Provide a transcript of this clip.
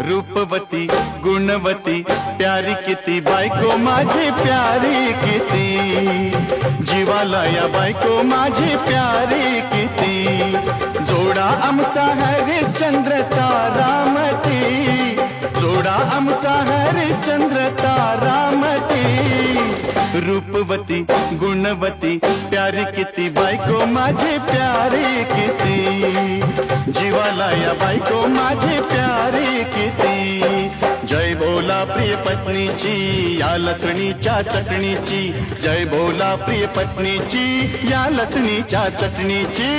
रूपवती, गुणवती, प्यारी किती, बायको माझी प्यारी किती? जीवाला या बायको माझी प्यारी किती? जोडा आमचा हरिश्चंद्र तारामती. जोडा आमचा हरिश्चंद्र तारामती. रूपवती, गुणवती, प्यारी किती, बायको माझी प्यारी किती? जीवाला या बायको माझी जय बोला प्रिय पत्नीची या लसणीच्या चटणीची. जय बोला प्रिय पत्नीची या लसणीच्या चटणीची.